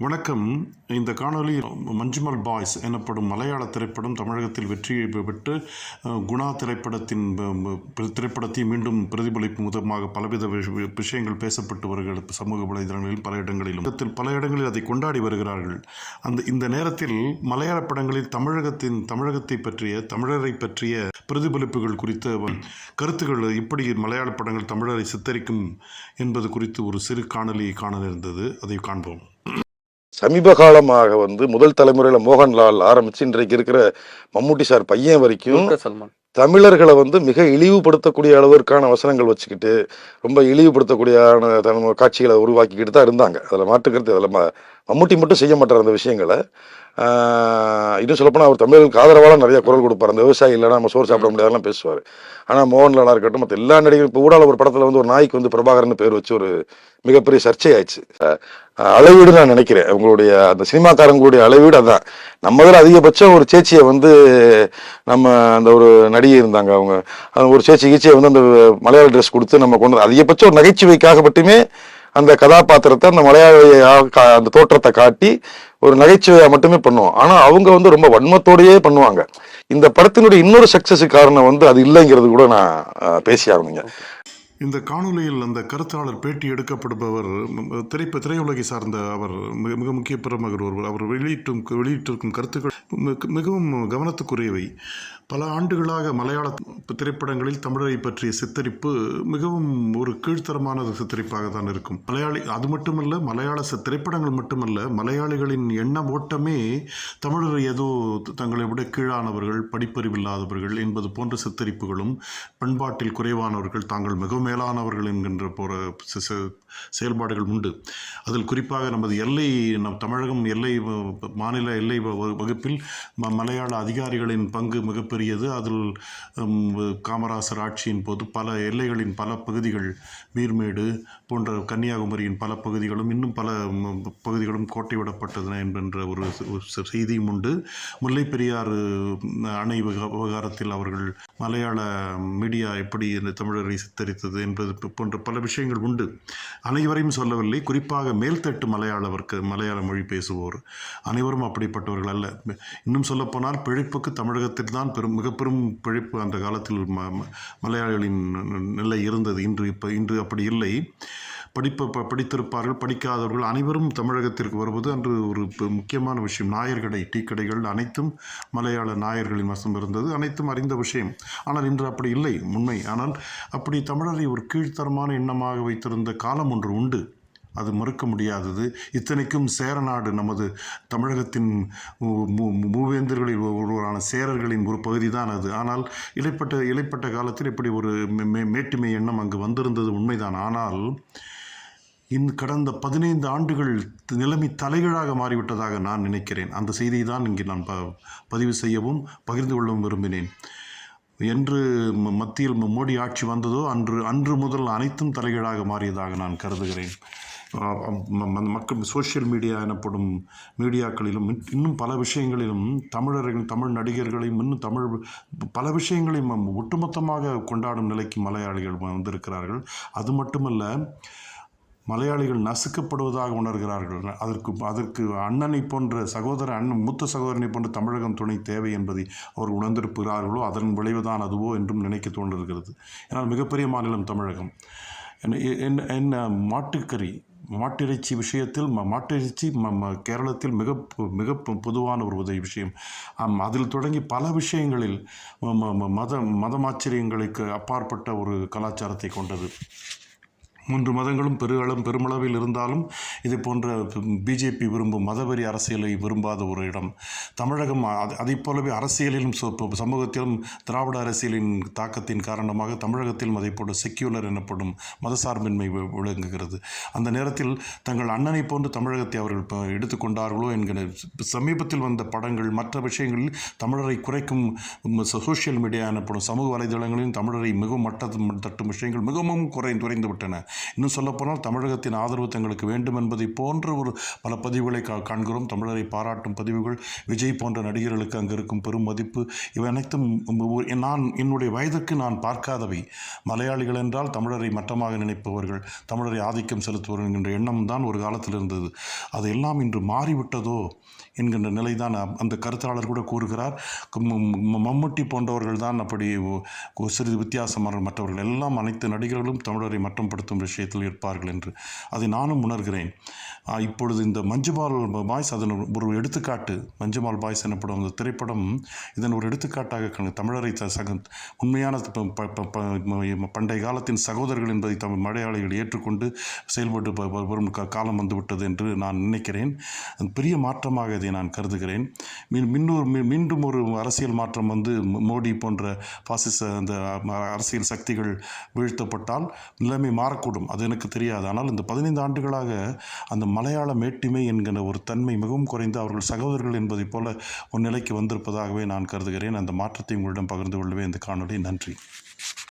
வணக்கம். இந்த காணொலி மஞ்சுமல் பாய்ஸ் எனப்படும் மலையாள திரைப்படம் தமிழகத்தில் வெற்றி பெற்று குணா திரைப்படத்தின் திரைப்படத்தை மீண்டும் பிரதிபலிப்பு முதமாக பலவித விஷயங்கள் பேசப்பட்டு வருகிறது. சமூக வலைதளங்களில் பல இடங்களிலும். பல இடங்களில் அதை கொண்டாடி வருகிறார்கள். அந்த இந்த நேரத்தில் மலையாள படங்களில் தமிழகத்தின் தமிழகத்தை பற்றிய தமிழரை பற்றிய பிரதிபலிப்புகள் குறித்த கருத்துக்கள் இப்படி மலையாள படங்கள் தமிழரை சித்தரிக்கும் என்பது குறித்து ஒரு சிறு காணொளி காண இருந்தது அதை காண்போம். சமீப காலமாக வந்து முதல் தலைமுறையில மோகன்லால் ஆரம்பிச்சு இன்றைக்கு இருக்கிற மம்முட்டி சார் பையன் வரைக்கும் சல்மான். தமிழர்களை வந்து மிக இழிவுபடுத்தக்கூடிய அளவிற்கான வசனங்கள் வச்சுக்கிட்டு ரொம்ப இழிவுபடுத்தக்கூடிய காட்சிகளை உருவாக்கிக்கிட்டு தான் இருந்தாங்க. அதில் மாற்றுக்கிறது அதில் மம்முட்டி மட்டும் செய்ய மாட்டார் அந்த விஷயங்களை. இன்னும் சொல்லப்போனால் அவர் தமிழர்களுக்கு ஆதரவாக நிறைய குரல் கொடுப்பார். அந்த விவசாயி இல்லைனா நம்ம சோறு சாப்பிட முடியாதெல்லாம் பேசுவார். ஆனால் மோகன்லாலாக இருக்கட்டும் மற்ற எல்லா நடிகரும் இப்போ ஊடால ஒரு படத்தில் வந்து ஒரு நாய்க்கு வந்து பிரபாகரன் பேர் வச்சு ஒரு மிகப்பெரிய சர்ச்சை ஆயிடுச்சு அளவீடு நான் நினைக்கிறேன். உங்களுடைய அந்த சினிமாக்காரங்களுடைய அளவீடு அதான். நம்ம இதில் அதிகபட்சம் ஒரு சேச்சியை வந்து நம்ம அந்த ஒரு நடிகை இருந்தாங்க அவங்க. ஒரு சேச்சி கீச்சியை வந்து அந்த மலையாள ட்ரெஸ் கொடுத்து நம்ம கொண்டு அதிகபட்சம் ஒரு நகைச்சுவைக்காக மட்டுமே அந்த கதாபாத்திரத்தை அந்த மலையாளியா கா- அந்த தோற்றத்தை காட்டி ஒரு நகைச்சுவையாக மட்டுமே பண்ணுவோம். ஆனா அவங்க வந்து ரொம்ப வன்மத்தோடயே பண்ணுவாங்க. இந்த படத்தினுடைய இன்னொரு சக்சஸுக்கு காரணம் வந்து அது இல்லைங்கிறது கூட நான் பேசி ஆகணுங்க. இந்த காணொளியில் அந்த கருத்தாளர் பேட்டி எடுக்கப்படுபவர் திரைப்ப திரையுலகை சார்ந்த அவர் மிக மிக முக்கிய பிரமுகர் ஒருவர். அவர் வெளியிட்டும் வெளியிட்டிருக்கும் கருத்துக்கள் மிகவும் கவனத்துக்குரியவை. பல ஆண்டுகளாக மலையாள திரைப்படங்களில் தமிழரை பற்றிய சித்தரிப்பு மிகவும் ஒரு கீழ்த்தரமான சித்தரிப்பாக தான் இருக்கும். மலையாளி அது மட்டுமல்ல மலையாள திரைப்படங்கள் மட்டுமல்ல மலையாளிகளின் எண்ண ஓட்டமே தமிழர் ஏதோ தங்களை விட கீழானவர்கள் படிப்பறிவில்லாதவர்கள் என்பது போன்ற சித்தரிப்புகளும் பண்பாட்டில் குறைவானவர்கள் தாங்கள் மிக மேலானவர்கள் என்கின்ற போற செயல்பாடுகள் உண்டு. அதில் குறிப்பாக நமது எல்லை நம் தமிழகம் எல்லை மாநில எல்லை வ- வகுப்பில் ம- மலையாள அதிகாரிகளின் பங்கு மிகப்பெரியது அதில் காமராசர் ஆட்சியின் போது பல எல்லைகளின் பல பகுதிகள் மீர்மேடு போன்ற கன்னியாகுமரியின் பல பகுதிகளும் இன்னும் பல பகுதிகளும் கோட்டை விடப்பட்டன என்கின்ற ஒரு செய்தியும் உண்டு. முல்லை பெரியாறு அணை விவகாரத்தில் அவர்கள் மலையாள மீடியா எப்படி இந்த தமிழரை சித்தரித்தது என்பது போன்ற பல விஷயங்கள் உண்டு. அனைவரையும் சொல்லவில்லை. குறிப்பாக மேல்தட்டு மலையாளவர்க்கு மலையாள மொழி பேசுவோர் அனைவரும் அப்படிப்பட்டவர்கள் அல்ல. இன்னும் சொல்லப்போனால் பிழைப்புக்கு தமிழகத்தில் தான் பெரும் மிக பெரும் பிழைப்பு அந்த காலத்தில் ம மலையாளிகளின் நிலை இருந்தது. இன்று இப்போ இன்று அப்படி இல்லை. படிப்ப ப- படித்திருப்பார்கள் படிக்காதவர்கள் அனைவரும் தமிழகத்திற்கு வருவது அன்று ஒரு முக்கியமான விஷயம். நாயர் கடை டீ கடைகள் அனைத்தும் மலையாள நாயர்களின் வசம் இருந்தது. அனைத்தும் அறிந்த விஷயம். ஆனால் இன்று அப்படி இல்லை. உண்மை. ஆனால் அப்படி தமிழரை ஒரு கீழ்த்தரமான எண்ணமாக வைத்திருந்த காலம் ஒன்று உண்டு. அது மறுக்க முடியாதது. இத்தனைக்கும் சேரநாடு நமது தமிழகத்தின் மூவேந்தர்களில் ஒருவரான சேரர்களின் ஒரு பகுதி தான் அது. ஆனால் இடைப்பட்ட இடைப்பட்ட காலத்தில் இப்படி ஒரு மே- மே- மேட்டுமை எண்ணம் அங்கு வந்திருந்தது உண்மைதான். ஆனால் இன் கடந்த பதினைந்து ஆண்டுகள் நிலைமை தலைகீழாக மாறிவிட்டதாக நான் நினைக்கிறேன். அந்த செய்தியை தான் இங்கே நான் ப பதிவு செய்யவும் பகிர்ந்து கொள்ளவும் விரும்பினேன். என்று மத்தியில் மோடி ஆட்சி வந்ததோ அன்று அன்று முதல் அனைத்தும் தலைகீழாக மாறியதாக நான் கருதுகிறேன். மக்கள் சோஷியல் மீடியா எனப்படும் மீடியாக்களிலும் இன்னும் இன்னும் பல விஷயங்களிலும் தமிழர்கள் தமிழ் நடிகர்களையும் இன்னும் தமிழ் பல விஷயங்களையும் ஒட்டுமொத்தமாக கொண்டாடும் நிலைக்கு மலையாளிகள் வந்திருக்கிறார்கள் அது மட்டுமல்ல மலையாளிகள் நசுக்கப்படுவதாக உணர்கிறார்கள் அதற்கு அதற்கு அண்ணனை போன்ற சகோதர அண்ணன் மூத்த சகோதரனை போன்ற தமிழகம் துணை தேவை என்பதை அவர் உணர்ந்திருக்கிறார்களோ அதன் விளைவுதான் அதுவோ என்றும் நினைக்க தோன்றுகிறது ஏன்னால் மிகப்பெரிய மாநிலம் தமிழகம் என்ன- என்ன என்ன மாட்டுக்கறி மாட்டிறைச்சி விஷயத்தில் ம- மாட்டிறைச்சி ம- கேரளத்தில் மிக மிக பொ- பொதுவான ஒரு உதவி விஷயம். அதில் தொடங்கி பல விஷயங்களில் ம- ம- மத மதமாச்சரியங்களுக்கு அப்பாற்பட்ட ஒரு கலாச்சாரத்தை கொண்டது. மூன்று மதங்களும் பெருகளம் பெருமளவில் இருந்தாலும் இதை போன்ற பிஜேபி விரும்பும் மதவெறி அரசியலை விரும்பாத ஒரு இடம். தமிழகம் அதை அதைப் போலவே அரசியலிலும் சொ- சமூகத்திலும் திராவிட அரசியலின் தாக்கத்தின் காரணமாக தமிழகத்திலும் அதை போன்ற செக்யூலர் எனப்படும் மதசார்பின்மை விளங்குகிறது. அந்த நேரத்தில் தங்கள் அண்ணனை போன்று தமிழகத்தை அவர்கள் இப்போ எடுத்துக்கொண்டார்களோ என்கிற சமீபத்தில் வந்த படங்கள் மற்ற விஷயங்களில் தமிழரை குறைக்கும் சோசியல் சோஷியல் மீடியா எனப்படும் சமூக வலைதளங்களில் தமிழரை மிகவும் மட்ட தட்டும் விஷயங்கள் மிகவும் குறைந்து குறைந்து விட்டன. இன்னும் சொல்லப்போனால் தமிழகத்தின் ஆதரவு தங்களுக்கு வேண்டும் என்பதை போன்ற ஒரு பல பதிவுகளை கா காண்கிறோம். தமிழரை பாராட்டும் பதிவுகள் விஜய் போன்ற நடிகர்களுக்கு அங்கு இருக்கும் பெரும் மதிப்பு இவை அனைத்தும் நான் என்னுடைய வயதுக்கு நான் பார்க்காதவை. மலையாளிகள் என்றால் தமிழரை மட்டமாக நினைப்பவர்கள் தமிழரை ஆதிக்கம் செலுத்துவர்கள் என்கின்ற எண்ணம் தான் ஒரு காலத்தில் இருந்தது. அது எல்லாம் இன்று மாறிவிட்டதோ என்கின்ற நிலைதான் தான் அந்த கருத்தாளர் கூட கூறுகிறார். மம்முட்டி போன்றவர்கள் தான் அப்படி சிறிது வித்தியாசமான மற்றவர்கள். எல்லாம் அனைத்து நடிகர்களும் தமிழரை மட்டப்படுத்தும் விஷயத்தில் இருப்பார்கள் என்று. அதை நானும் உணர்கிறேன். இப்பொழுது இந்த மஞ்சுபால் பாய்ஸ் அதன் ஒரு எடுத்துக்காட்டு மஞ்சுபால் பாய்ஸ் எனப்படும் அந்த திரைப்படம் இதன் ஒரு எடுத்துக்காட்டாக கண- தமிழரை த- சக உண்மையான ப- ப- ப- ப- பண்டைய காலத்தின் சகோதரர்கள் என்பதை தமிழ் மலையாளிகள் ஏற்றுக்கொண்டு செயல்பட்டு வரும் காலம் வந்துவிட்டது என்று நான் நினைக்கிறேன். பெரிய மாற்றமாக இதை நான் கருதுகிறேன். மின்னொரு மீ- மீண்டும் ஒரு அரசியல் மாற்றம் வந்து மோ- மோடி போன்ற பாசிச அந்த அரசியல் சக்திகள் வீழ்த்தப்பட்டால் நிலைமை மாறக்கூடும். அது எனக்கு தெரியாது. ஆனால் இந்த பதினைந்து ஆண்டுகளாக அந்த மலையாள மேட்டிமை என்கிற ஒரு தன்மை மிகவும் குறைந்து அவர்கள் சகோதரர்கள் என்பதைப் போல ஒரு நிலைக்கு வந்திருப்பதாகவே நான் கருதுகிறேன். அந்த மாற்றத்தை உங்களிடம் பகிர்ந்து கொள்ளவே இந்த காணொளி நன்றி.